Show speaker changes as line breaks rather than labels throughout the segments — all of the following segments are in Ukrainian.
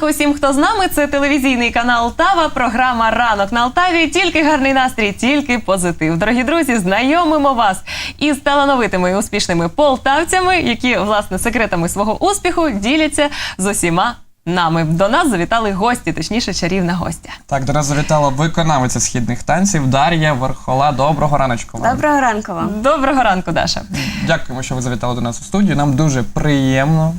ранку усім, хто з нами. Це телевізійний канал Тава. Програма Ранок на Алтаві. Тільки гарний настрій, тільки позитив. Дорогі друзі, знайомимо вас із талановитими і успішними полтавцями, які власне секретами свого успіху діляться з усіма нами. До нас завітали гості, точніше, чарівна гостя.
Так, до нас завітала виконавиця східних танців Дар'я Верхола. Доброго раночку вам.
Доброго ранку вам.
Доброго ранку, Даша.
Дякуємо, що ви завітали до нас у студію. Нам дуже приємно.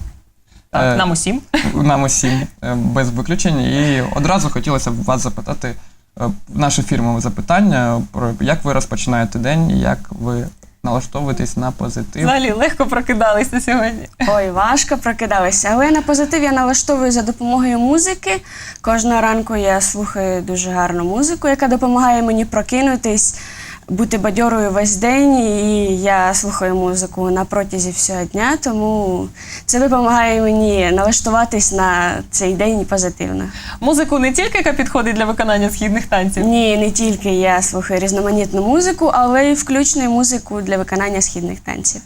Так,
Е,
нам усім.
Нам усім е, без виключень. І одразу хотілося б вас запитати е, наше фірмове запитання про як ви розпочинаєте день, як ви налаштовуєтесь на позитив.
Взагалі легко прокидалися сьогодні.
Ой, важко прокидалися. Але на позитив я налаштовую за допомогою музики. Кожного ранку я слухаю дуже гарну музику, яка допомагає мені прокинутись, бути бадьорою весь день. І я слухаю музику на протязі всього дня, тому це допомагає мені налаштуватись на цей день позитивно.
Музику не тільки яка підходить для виконання східних танців.
Ні, не тільки я слухаю різноманітну музику, але й включну музику для виконання східних танців.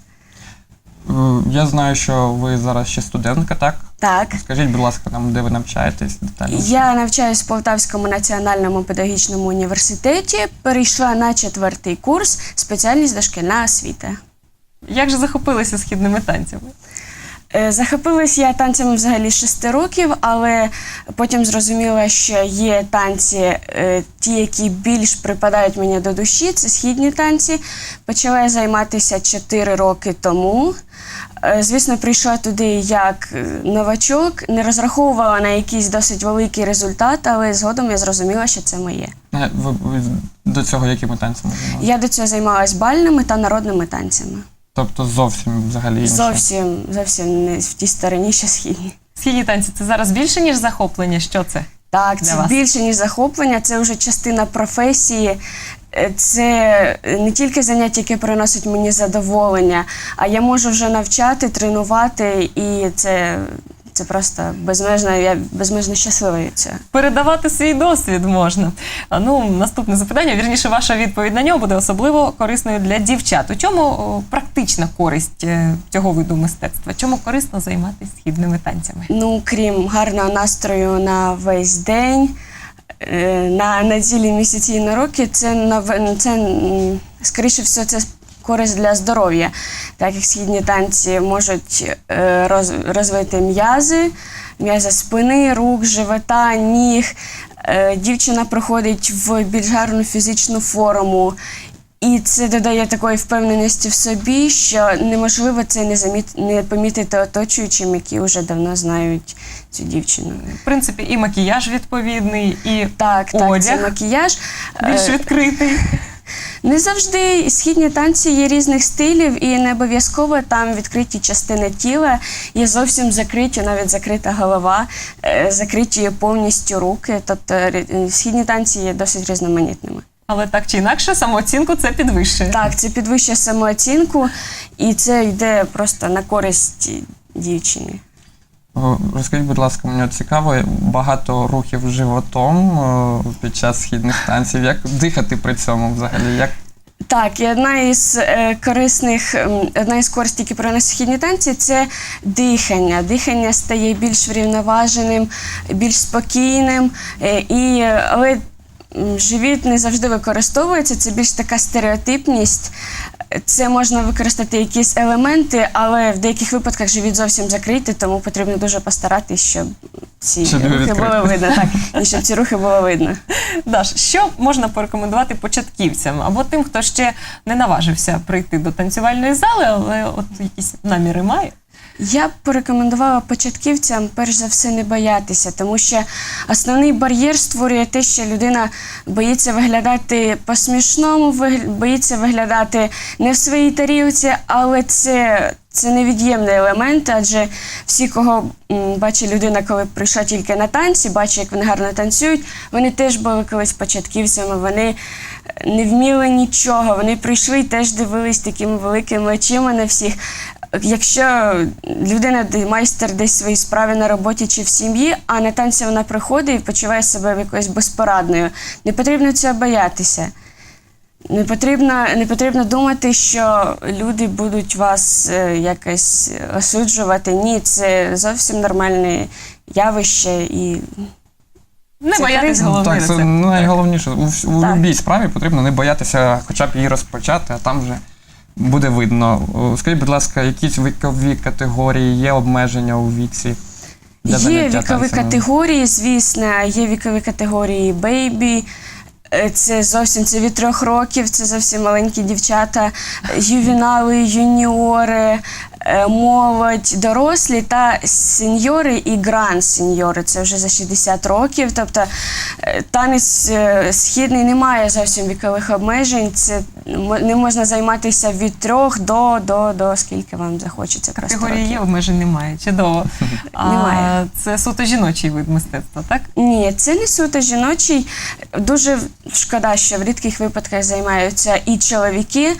Я знаю, що ви зараз ще студентка, так?
Так.
Скажіть, будь ласка, нам, де ви навчаєтесь детальніше?
Я навчаюсь в Полтавському національному педагогічному університеті. Перейшла на четвертий курс спеціальність дошкільна освіта.
Як же захопилися східними танцями?
Е, Захопилась я танцями взагалі шести років, але потім зрозуміла, що є танці, е, ті, які більш припадають мені до душі, це східні танці. Почала я займатися чотири роки тому. Е, Звісно, прийшла туди як новачок, не розраховувала на якийсь досить великий результат, але згодом я зрозуміла, що це моє.
Ви, ви до цього якими танцями займалися?
Я до цього займалась бальними та народними танцями.
Тобто зовсім взагалі інше.
Зовсім зовсім не в тій стороні, що східні.
Східні танці це зараз більше, ніж захоплення. Що це?
Так,
Для
це
вас.
більше ніж захоплення, це вже частина професії. Е, Це не тільки заняття, яке приносить мені задоволення, а я можу вже навчати, тренувати, і це, це просто безмежно, я безмежно щаслива від цього.
Передавати свій досвід можна. А, Ну, наступне запитання, вірніше, ваша відповідь на нього буде особливо корисною для дівчат. У чому практична користь е, цього виду мистецтва? Чому корисно займатися східними танцями?
Ну, крім гарного настрою на весь день, е, на, на цілі місяці і на роки, це, нав- це скоріше все, це користь для здоров'я, так як східні танці можуть е, роз, розвити м'язи, м'язи спини, рук, живота, ніг. Е, Дівчина проходить в більш гарну фізичну форму. І це додає такої впевненості в собі, що неможливо це не заміт... не помітити оточуючим, які вже давно знають цю дівчину.
В принципі, і макіяж відповідний, і
Так, так, це макіяж.
більш
Е,
відкритий.
Не завжди східні танці є різних стилів, і не обов'язково там відкриті частини тіла, є зовсім закриті, навіть закрита голова, е, закриті повністю руки. Тобто східні танці є досить різноманітними.
Але так чи інакше, самооцінку це підвищує.
Так, це підвищує самооцінку, і це йде просто на користь дівчині.
О, Розкажіть, будь ласка, мені цікаво, багато рухів животом о, під час східних танців. Як дихати при цьому взагалі? Як
Так, і одна із е, корисних, одна із користей, які приносять східні танці, це дихання. Дихання стає більш врівноваженим, більш спокійним. Е, і, е, але живіт не завжди використовується, це більш така стереотипність. Це можна використати якісь елементи, але в деяких випадках живіт зовсім закритий, тому потрібно дуже постаратись, щоб ці
Щоб
рухи було видно. Так, і щоб ці рухи було видно.
Даш, що можна порекомендувати початківцям або тим, хто ще не наважився прийти до танцювальної зали, але от якісь наміри має?
Я б порекомендувала початківцям перш за все не боятися, тому що основний бар'єр створює те, що людина боїться виглядати по-смішному, боїться виглядати не в своїй тарілці, але це, це невід'ємний елемент, адже всі, кого бачить людина, коли прийшла тільки на танці, бачить, як вони гарно танцюють, вони теж були колись початківцями, вони не вміли нічого, вони прийшли і теж дивились такими великими очима на всіх. Якщо людина майстер десь свої справи на роботі чи в сім'ї, а на танці вона приходить і почуває себе якоюсь безпорадною, не потрібно цього боятися. Не потрібно, не потрібно думати, що люди будуть вас е, якось осуджувати. Ні, це зовсім нормальний явище і
Не головний
так, це найголовніше. У, у будь-якій справі потрібно не боятися хоча б її розпочати, а там вже буде видно. Скажіть, будь ласка, якісь вікові категорії, є обмеження у віці? для
Є вікові
танцями?
категорії, звісно, є вікові категорії бейбі. е, Це зовсім це від трьох років, це зовсім маленькі дівчата, ювінали, юніори, е, молодь, дорослі та сеньори і гранд сеньори. Це вже за 60 років. Тобто е, танець східний не має зовсім вікових обмежень. Це м- не можна займатися від трьох до, до, до скільки вам захочеться.
Категорії є, обмежень немає. Чудово. А,
Немає.
Це суто жіночий вид мистецтва, так?
Ні, це не суто жіночий. Дуже шкода, що в рідких випадках займаються і чоловіки,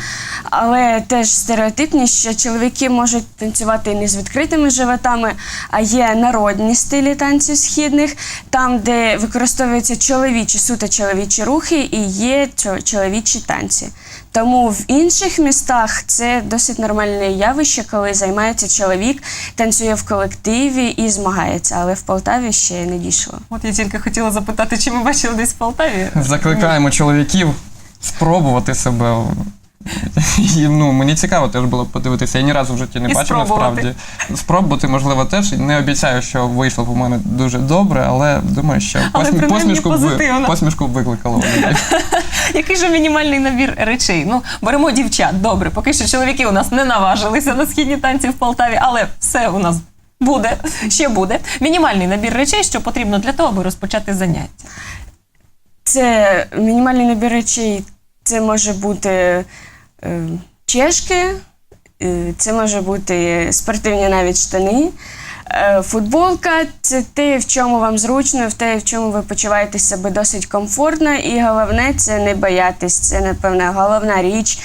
але теж стереотипні, що чоловіки можуть танцювати не з відкритими животами, а є народні стилі танців східних, там, де використовуються чоловічі, суто чоловічі рухи, і є чо- чоловічі танці. Тому в інших містах це досить нормальне явище, коли займається чоловік, танцює в колективі і змагається. Але в Полтаві ще не дійшло.
От я тільки хотіла запитати, чи ми бачили десь в Полтаві.
Закликаємо чоловіків спробувати себе. І, ну, мені цікаво теж було подивитися. Я ні разу в житті не
І
бачив
спробувати.
насправді. Спробувати, можливо, теж. Не обіцяю, що вийшло б у мене дуже добре, але думаю, що
Але
посмі-
принаймні
посмішку, б ви-
позитивно.
посмішку б викликало. у людей.
Який же мінімальний набір речей? Ну, беремо дівчат. Добре, поки що чоловіки у нас не наважилися на східні танці в Полтаві, але все у нас буде, ще буде. Мінімальний набір речей, що потрібно для того, аби розпочати заняття.
Це мінімальний набір речей. Це може бути чешки, е, це може бути спортивні навіть штани. е, Футболка це те, в чому вам зручно, в те, в чому ви почуваєте себе досить комфортно. І головне це не боятись. Це, напевно, головна річ.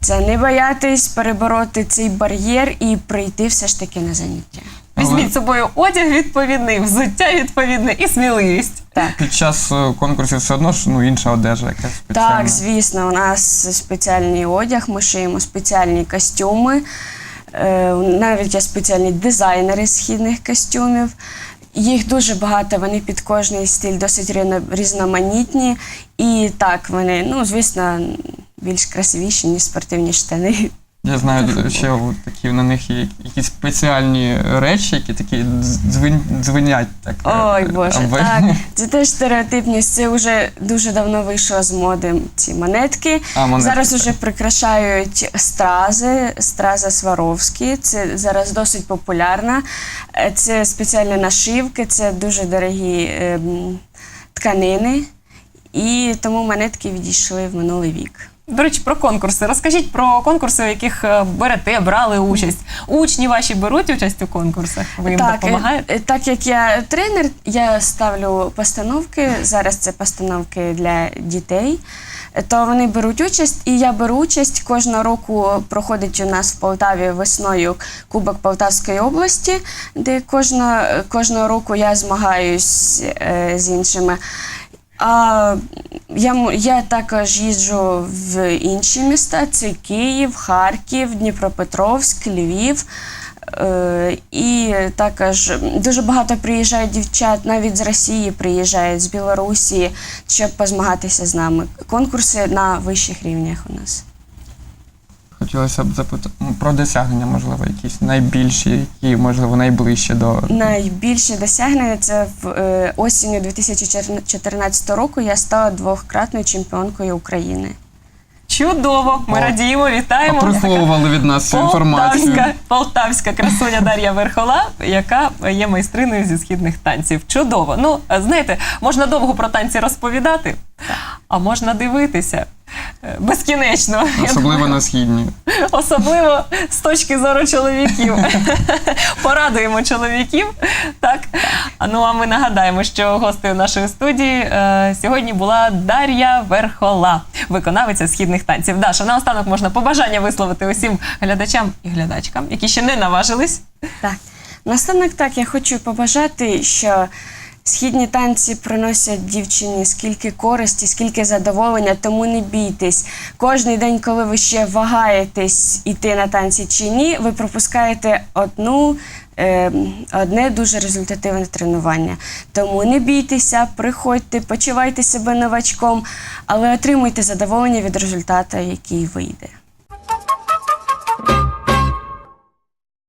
Це не боятись перебороти цей бар'єр і прийти все ж таки на заняття.
Візьміть з собою одяг відповідний, взуття відповідне і сміливість.
Так.
Під час е, конкурсів все одно ж ну, інша одежа якась спеціальна.
Так, звісно, у нас спеціальний одяг, ми шиємо спеціальні костюми. Е, Навіть є спеціальні дизайнери східних костюмів. Їх дуже багато, вони під кожний стиль досить різно- різноманітні. І так, вони, ну, звісно, більш красивіші, ніж спортивні штани.
Я знаю, що от такі на них є якісь спеціальні речі, які такі дзвін, дзвенять. Так, е,
Ой, Боже,
ви-
так. Це теж стереотипність. Це вже дуже давно вийшло з моди ці монетки.
А, монетки,
зараз
так.
уже прикрашають стрази, страза Сваровські. Це зараз досить популярна. Е, Це спеціальні нашивки, це дуже дорогі ем, тканини. І тому монетки відійшли в минулий вік.
До речі, про конкурси. Розкажіть про конкурси, у яких е, берете, брали участь. Учні ваші беруть участь у конкурсах? Ви їм
Так,
допомагаєте?
е, так як я тренер, я ставлю постановки. Зараз це постановки для дітей. Е, То вони беруть участь, і я беру участь. Кожного року проходить у нас в Полтаві весною Кубок Полтавської області, де кожного, кожного року я змагаюсь е, з іншими. А я, я також їжджу в інші міста: це Київ, Харків, Дніпропетровськ, Львів. Е, і також дуже багато приїжджають дівчат, навіть з Росії приїжджають, з Білорусі, щоб позмагатися з нами. Конкурси на вищих рівнях у нас.
Хотілося б запитати про досягнення, можливо, якісь найбільші, які, можливо, найближчі до.
Найбільше досягнення це в е, осінню 2014 року я стала двократною чемпіонкою України.
Чудово! Ми
О.
радіємо, вітаємо.
Приховували від нас цю інформацію.
Полтавська, полтавська красуня Дар'я Верхола, яка є майстриною зі східних танців. Чудово. Ну, знаєте, можна довго про танці розповідати, а можна дивитися безкінечно.
Особливо на східні.
Особливо з точки зору чоловіків. Порадуємо чоловіків. Так. А ну а ми нагадаємо, що гостею нашої студії е, сьогодні була Дар'я Верхола, виконавиця східних танців. Даша, наостанок можна побажання висловити усім глядачам і глядачкам, які ще не наважились.
Так. Настанок так, я хочу побажати, що Східні танці приносять дівчині скільки користі, скільки задоволення, тому не бійтесь. Кожний день, коли ви ще вагаєтесь іти на танці чи ні, ви пропускаєте одну. е, Одне дуже результативне тренування. Тому не бійтеся, приходьте, почувайте себе новачком, але отримуйте задоволення від результату, який вийде.